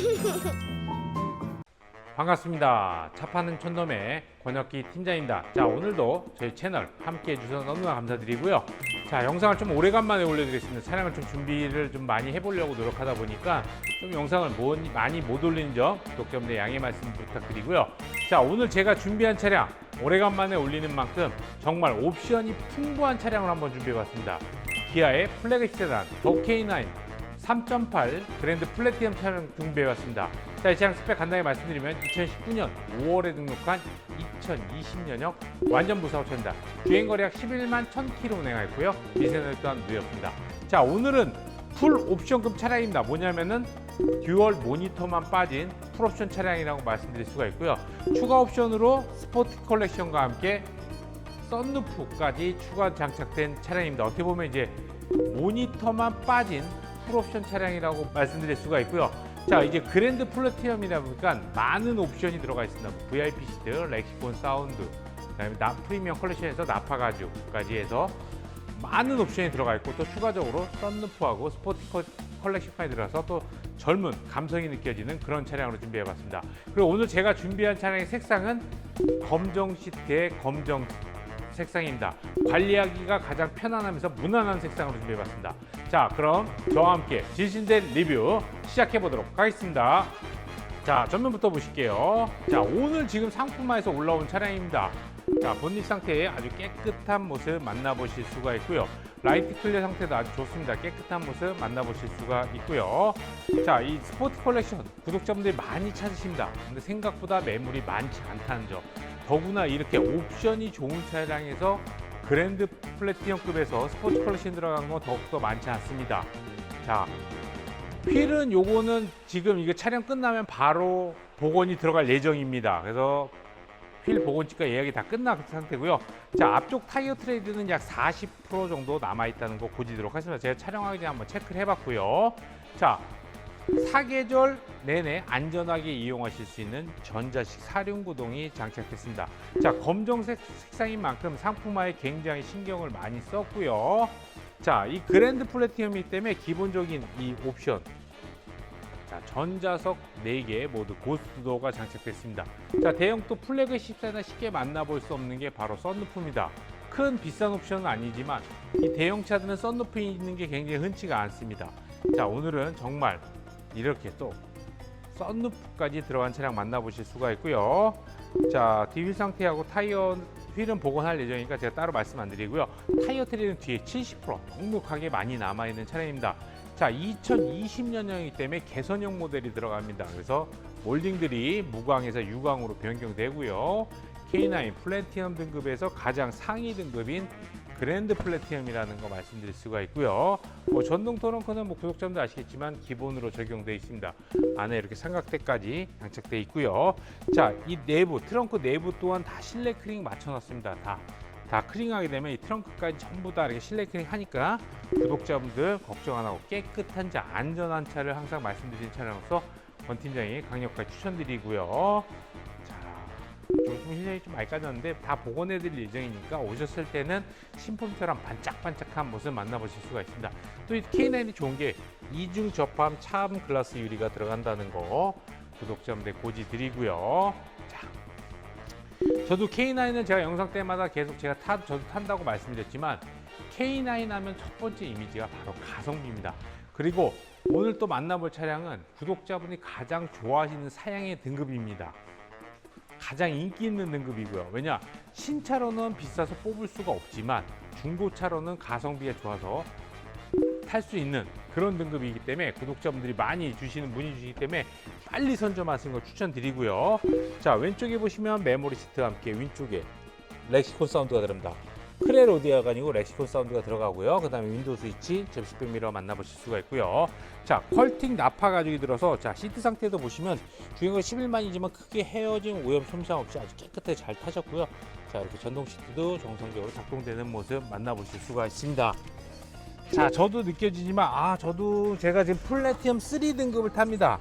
반갑습니다. 차 파는 촌놈의 권혁기 팀장입니다. 자, 오늘도 저희 채널 함께 해주셔서 너무나 감사드리고요. 자, 영상을 좀 오래간만에 올려드리겠습니다. 차량을 좀 준비를 좀 많이 해보려고 노력하다 보니까 좀 영상을 못- 많이 못 올리는 점 구독자분들 양해 말씀 부탁드리고요. 자, 오늘 제가 준비한 차량 오래간만에 올리는 만큼 정말 옵션이 풍부한 차량을 한번 준비해봤습니다. 기아의 플래그 세단 더 K9 3.8 그랜드 플래티넘 차량 준비해왔습니다. 자, 이 차량 스펙 간단히 말씀드리면 2019년 5월에 등록한 2020년형 완전 무사고 차입니다. 주행거리 약 11만 1000km 운행하였고요. 미세는 또한 무였습니다. 자, 오늘은 풀 옵션급 차량입니다. 뭐냐면은 듀얼 모니터만 빠진 풀 옵션 차량이라고 말씀드릴 수가 있고요. 추가 옵션으로 스포츠 컬렉션과 함께 썬루프까지 추가 장착된 차량입니다. 어떻게 보면 이제 모니터만 빠진 풀옵션 차량이라고 말씀드릴 수가 있고요. 자 이제 그랜드 플래티넘이다 보니까 많은 옵션이 들어가 있습니다. VIP 시트, 렉시콘 사운드, 그다음에 나 프리미엄 컬렉션에서 나파 가죽까지 해서 많은 옵션이 들어가 있고 또 추가적으로 썬루프하고 스포티 컬- 컬렉션까지 들어가서 또 젊은 감성이 느껴지는 그런 차량으로 준비해봤습니다. 그리고 오늘 제가 준비한 차량의 색상은 검정 시트의 검정 색상입니다. 관리하기가 가장 편안하면서 무난한 색상으로 준비해봤습니다. 자, 그럼 저와 함께 진실된 리뷰 시작해 보도록 하겠습니다. 자, 전면부터 보실게요. 자, 오늘 지금 상품화에서 올라온 차량입니다. 자, 본닛 상태의 아주 깨끗한 모습 만나보실 수가 있고요. 라이트 클리어 상태도 아주 좋습니다. 깨끗한 모습 만나보실 수가 있고요. 자, 이 스포츠 컬렉션 구독자분들이 많이 찾으십니다. 근데 생각보다 매물이 많지 않다는 점. 더구나 이렇게 옵션이 좋은 차량에서 그랜드 플래티넘급에서 스포츠 컬렉션 들어간 건 더욱더 많지 않습니다. 자, 휠은 요거는 지금 이게 촬영 끝나면 바로 복원이 들어갈 예정입니다. 그래서 휠 복원치가 예약이 다 끝난 상태고요. 자 앞쪽 타이어 트레이드는 약 40% 정도 남아 있다는 거 고지도록 하겠습니다. 제가 촬영하기 전에 한번 체크를 해 봤고요. 자 사계절 내내 안전하게 이용하실 수 있는 전자식 사륜구동이 장착됐습니다. 자 검정색 색상인 만큼 상품화에 굉장히 신경을 많이 썼고요. 자, 이 그랜드 플래티넘이기 때문에 기본적인 이 옵션. 자, 전자석 4개 모두 고스트도가 장착됐습니다. 자, 대형도 플래그 14나 쉽게 만나볼 수 없는 게 바로 썬루프입니다. 큰 비싼 옵션은 아니지만 이 대형 차들은 썬루프 있는 게 굉장히 흔치가 않습니다. 자, 오늘은 정말 이렇게 또 썬루프까지 들어간 차량 만나보실 수가 있고요. 자, 뒤휠 상태하고 타이어 휠은 복원할 예정이니까 제가 따로 말씀 안 드리고요. 타이어 트리는 뒤에 70% 넉넉하게 많이 남아있는 차량입니다. 자, 2020년형이기 때문에 개선형 모델이 들어갑니다. 그래서 몰딩들이 무광에서 유광으로 변경되고요. K9 플래티넘 등급에서 가장 상위 등급인 그랜드 플래티넘이라는 거 말씀드릴 수가 있고요. 뭐 전동 토렁크는 뭐 구독자분들 아시겠지만 기본으로 적용되어 있습니다. 안에 이렇게 삼각대까지 장착되어 있고요. 자, 이 내부 트렁크 내부 또한 다 실내 크링 맞춰놨습니다. 다. 다 크링하게 되면 이 트렁크까지 전부 다 이렇게 실내 크링 하니까 구독자분들 걱정 안 하고 깨끗한 차, 안전한 차를 항상 말씀드리는 차량으로서 권 팀장이 강력하게 추천드리고요. 자, 좀 실력이 좀 많이 까졌는데 다 복원해드릴 예정이니까 오셨을 때는 신품처럼 반짝반짝한 모습 만나보실 수가 있습니다. 또 이 K9이 좋은 게 이중 접함 차암 글라스 유리가 들어간다는 거 구독자분들 고지 드리고요. 자, 저도 K9은 제가 영상 때마다 계속 제가 타, 저도 탄다고 말씀드렸지만 K9 하면 첫 번째 이미지가 바로 가성비입니다. 그리고 오늘 또 만나볼 차량은 구독자분이 가장 좋아하시는 사양의 등급입니다. 가장 인기 있는 등급이고요. 왜냐 신차로는 비싸서 뽑을 수가 없지만 중고차로는 가성비가 좋아서 탈 수 있는 그런 등급이기 때문에 구독자분들이 많이 주시는 문의 주시기 때문에 빨리 선점하시는 걸 추천드리고요. 자 왼쪽에 보시면 메모리 시트와 함께 왼쪽에 렉시콘 사운드가 들어갑니다. 크레 오디오가 아니고 렉시콘 사운드가 들어가고요. 그 다음에 윈도우 스위치, 접시백 미러 만나보실 수가 있고요. 자, 퀄팅 나파 가죽이 들어서 자 시트 상태도 보시면 주행거리 11만이지만 크게 헤어짐 오염 손상 없이 아주 깨끗하게 잘 타셨고요. 자 이렇게 전동 시트도 정상적으로 작동되는 모습 만나보실 수가 있습니다. 자 저도 느껴지지만 아 저도 제가 지금 플래티엄 3 등급을 탑니다.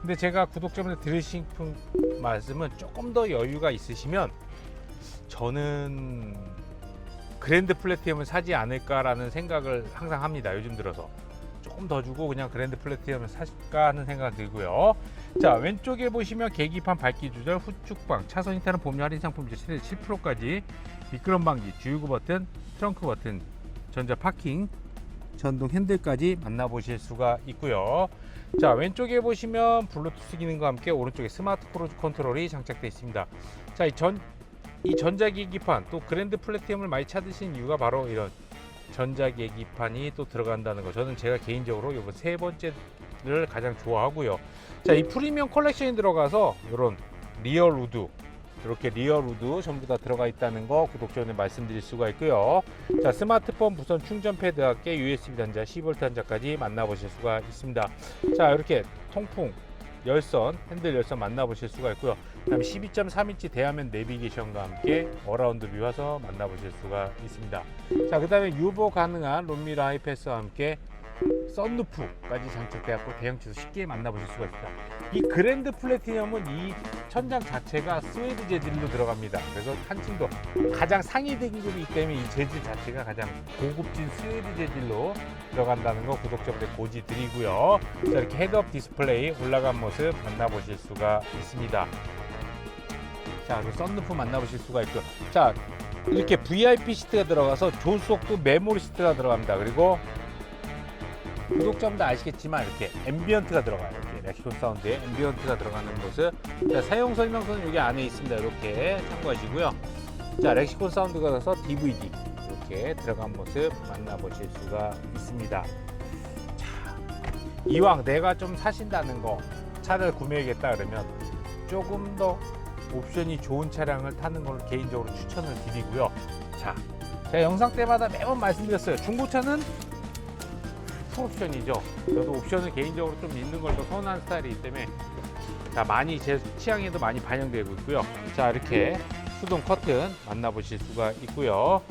근데 제가 구독자분들 들으신 말씀은 조금 더 여유가 있으시면 저는 그랜드 플래티엄을 사지 않을까라는 생각을 항상 합니다. 요즘 들어서 조금 더 주고 그냥 그랜드 플래티넘을 사실까 하는 생각이 들고요. 자 왼쪽에 보시면 계기판 밝기 조절, 후축방, 차선 이탈은 보험료 할인 상품 이제 7%까지 미끄럼 방지, 주유구 버튼, 트렁크 버튼, 전자 파킹, 전동 핸들까지 만나보실 수가 있고요. 자 왼쪽에 보시면 블루투스 기능과 함께 오른쪽에 스마트 크루즈 컨트롤이 장착되어 있습니다. 자이 전 이 전자기기판 또 그랜드 플래티넘을 많이 찾으신 이유가 바로 이런 전자계기판이 또 들어간다는 거. 저는 제가 개인적으로 이번 세 번째를 가장 좋아하고요. 자 이 프리미엄 컬렉션이 들어가서 이런 리얼 우드 이렇게 리얼 우드 전부 다 들어가 있다는 거 구독자분들 말씀드릴 수가 있고요. 자 스마트폰 무선 충전 패드와 함께 USB 단자 10V 단자까지 만나보실 수가 있습니다. 자 이렇게 통풍 열선 핸들 열선 만나보실 수가 있고요 그다음에 12.3인치 대화면 내비게이션과 함께 어라운드 뷰 와서 만나보실 수가 있습니다. 자, 그다음에 유보 가능한 롬미러 하이패스와 함께 썬루프까지 장착되었고 대형치도 쉽게 만나보실 수가 있습니다. 이 그랜드 플래티넘은 이 천장 자체가 스웨드 재질로 들어갑니다. 그래서 한층 더 가장 상위 등급이기 때문에 이 재질 자체가 가장 고급진 스웨드 재질로 들어간다는 거 구독자분들 고지 드리고요. 자, 이렇게 헤드업 디스플레이 올라간 모습 만나보실 수가 있습니다. 자, 그리고 썬루프 만나보실 수가 있고요. 자, 이렇게 VIP 시트가 들어가서 조수석도 메모리 시트가 들어갑니다. 그리고 구독자분들 아시겠지만 이렇게 앰비언트가 들어가요. 이렇게 렉시콘 사운드에 앰비언트가 들어가는 모습. 자, 사용 설명서는 여기 안에 있습니다. 이렇게 참고하시고요. 자, 렉시콘 사운드가 가서 DVD 이렇게 들어간 모습 만나보실 수가 있습니다. 자, 이왕 내가 좀 사신다는 거 차를 구매하겠다 그러면 조금 더 옵션이 좋은 차량을 타는 걸 개인적으로 추천을 드리고요. 자, 제가 영상 때마다 매번 말씀드렸어요. 중고차는 풀옵션이죠. 저도 옵션을 개인적으로 좀 있는 걸 더 선호하는 스타일이기 때문에 자 많이 제 취향에도 많이 반영되고 있고요. 자 이렇게 수동 커튼 만나보실 수가 있고요.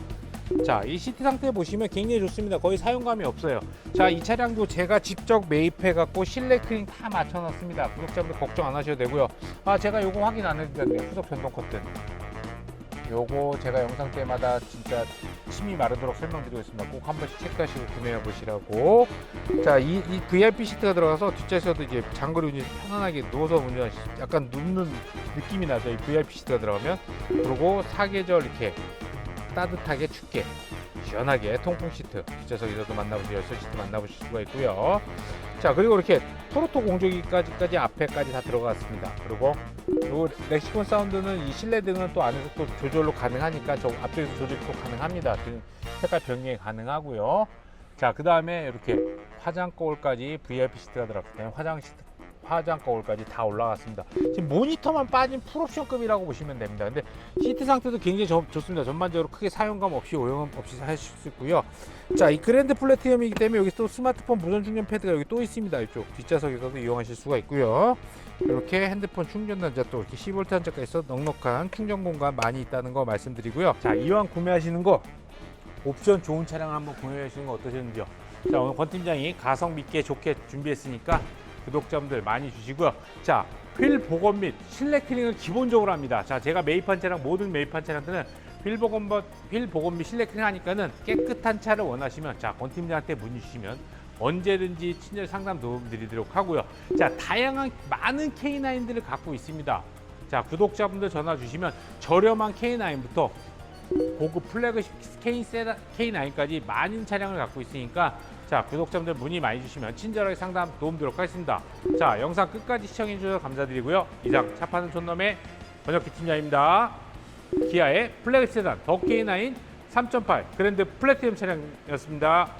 자, 이 시트 상태 보시면 굉장히 좋습니다. 거의 사용감이 없어요. 자, 이 차량도 제가 직접 매입해 갖고 실내 크림 다 맞춰 놨습니다. 구독자분들 걱정 안 하셔도 되고요. 아, 제가 요거 확인 안 해드렸네요. 후속 전동 커튼. 요거 제가 영상 때마다 진짜 침이 마르도록 설명드리고 있습니다. 꼭 한 번씩 체크하시고 구매해 보시라고. 자, 이, 이 VIP 시트가 들어가서 뒷좌석도 이제 장거리 운전 편안하게 누워서 운전하시 약간 눕는 느낌이 나죠. 이 VIP 시트가 들어가면. 그리고 사계절 이렇게 따뜻하게 춥게 시원하게 통풍 시트 뒷좌석에서도 만나보실 열선 시트 만나보실 수가 있고요. 자 그리고 이렇게 토로토 공조기까지까지 앞에까지 다 들어갔습니다. 그리고 요 렉시콘 사운드는 이 실내 등은 또 안에서 또 조절로 가능하니까 저 앞쪽에서 조절도 가능합니다. 등 색깔 변경이 가능하고요. 자 그 다음에 이렇게 화장 거울까지 VIP 시트가 들어갔기 때문에 화장 시트 화장 거울까지 다 올라갔습니다. 지금 모니터만 빠진 풀옵션급이라고 보시면 됩니다. 근데 시트 상태도 굉장히 좋, 좋습니다. 전반적으로 크게 사용감 없이 오염 없이 하실 수 있고요. 자, 이 그랜드 플래티넘이기 때문에 여기 또 스마트폰 무선 충전 패드가 여기 또 있습니다. 이쪽 뒷좌석에서도 이용하실 수가 있고요. 이렇게 핸드폰 충전 단자 또 이렇게 10V 단자가 있어 넉넉한 충전 공간 많이 있다는 거 말씀드리고요. 자, 이왕 구매하시는 거 옵션 좋은 차량을 한번 구매하시는 거 어떠셨는지요? 자, 오늘 권 팀장이 가성 있게 좋게 준비했으니까 구독자분들 많이 주시고요. 자, 휠 복원 및 실내 클링을 기본적으로 합니다. 자, 제가 매입한 차량 모든 매입한 차량들은 휠 복원, 버- 휠 복원 및 실내 클링 하니까는 깨끗한 차를 원하시면 자, 권 팀장한테 문의 주시면 언제든지 친절 상담 도움 드리도록 하고요. 자, 다양한 많은 K9들을 갖고 있습니다. 자, 구독자분들 전화 주시면 저렴한 K9부터 고급 플래그십 K 세다 K9까지 많은 차량을 갖고 있으니까 자 구독자분들 문의 많이 주시면 친절하게 상담 도움드리도록 하겠습니다. 자 영상 끝까지 시청해 주셔서 감사드리고요. 이상 차 파는 촌놈의 번역 기 팀장입니다. 기아의 플래그십 세단 더 K9 3.8 그랜드 플래티넘 차량이었습니다.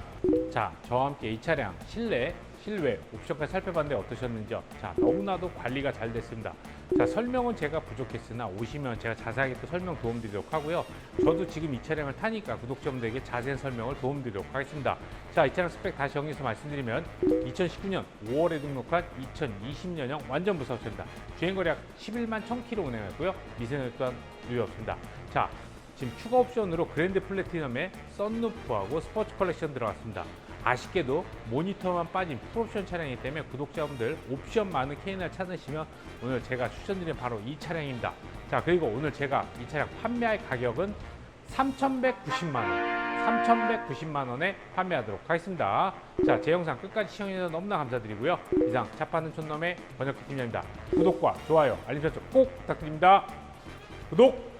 자 저와 함께 이 차량 실내 실외 옵션까지 살펴봤는데 어떠셨는지요? 자 너무나도 관리가 잘 됐습니다. 자 설명은 제가 부족했으나 오시면 제가 자세하게 또 설명 도움드리도록 하고요. 저도 지금 이 차량을 타니까 구독자분들에게 자세한 설명을 도움드리도록 하겠습니다. 자 이 차량 스펙 다시 정리해서 말씀드리면 2019년 5월에 등록한 2020년형 완전 무사차입니다. 주행거리 약 11만 1000km 운행했고요. 미세는 또한 유의 없습니다. 자 지금 추가 옵션으로 그랜드 플래티넘에 썬루프하고 스포츠 컬렉션 들어갔습니다. 아쉽게도 모니터만 빠진 풀옵션 차량이기 때문에 구독자분들 옵션 많은 K&R 찾으시면 오늘 제가 추천드린 바로 이 차량입니다. 자 그리고 오늘 제가 이 차량 판매할 가격은 3,190만 원. 3,190만 원에 판매하도록 하겠습니다. 자, 제 영상 끝까지 시청해주셔서 너무나 감사드리고요. 이상 차파는 촌놈의 번역기 팀장입니다. 구독과 좋아요, 알림 설정 꼭 부탁드립니다. 구독!